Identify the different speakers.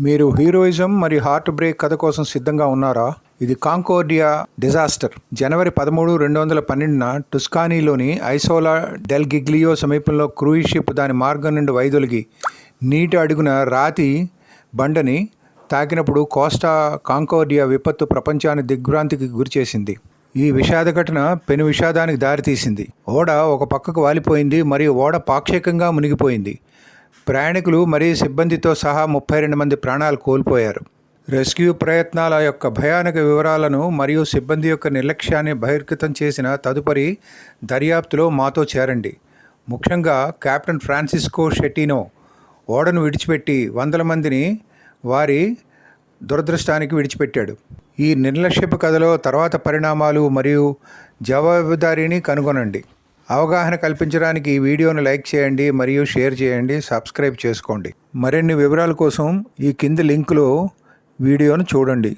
Speaker 1: మీరు హీరోయిజం మరియు heart break కథ కోసం సిద్ధంగా ఉన్నారా? ఇది కాంకోర్డియా డిజాస్టర్. జనవరి పదమూడు రెండు వందల పన్నెండున టుస్కానీలోని ఐసోలా డెల్ గిగ్లియో సమీపంలో క్రూయిజ్ షిప్ దాని మార్గం నుండి వైదొలిగి నీటి అడుగున రాతి బండని తాకినప్పుడు కోస్టా కాంకోర్డియా విపత్తు ప్రపంచాన్ని దిగ్భ్రాంతికి గురిచేసింది. ఈ విషాద ఘటన పెను విషాదానికి దారితీసింది. ఓడ ఒక పక్కకు వాలిపోయింది మరియు ఓడ పాక్షికంగా మునిగిపోయింది. ప్రయాణికులు మరియు సిబ్బందితో సహా ముప్పై రెండు మంది ప్రాణాలు కోల్పోయారు. రెస్క్యూ ప్రయత్నాల యొక్క భయానక వివరాలను మరియు సిబ్బంది యొక్క నిర్లక్ష్యాన్ని బహిర్గతం చేసిన తదుపరి దర్యాప్తులో మాతో చేరండి. ముఖ్యంగా కెప్టెన్ ఫ్రాన్సిస్కో షెటినో ఓడను విడిచిపెట్టి వందల మందిని వారి దురదృష్టానికి విడిచిపెట్టాడు. ఈ నిర్లక్ష్యపు కథలో తర్వాత పరిణామాలు మరియు జవాబుదారీని కనుగొనండి. అవగాహన కల్పించడానికి ఈ వీడియోను లైక్ చేయండి మరియు షేర్ చేయండి సబ్స్క్రైబ్ చేసుకోండి. మరిన్ని వివరాల కోసం ఈ కింది లింకులో వీడియోను చూడండి.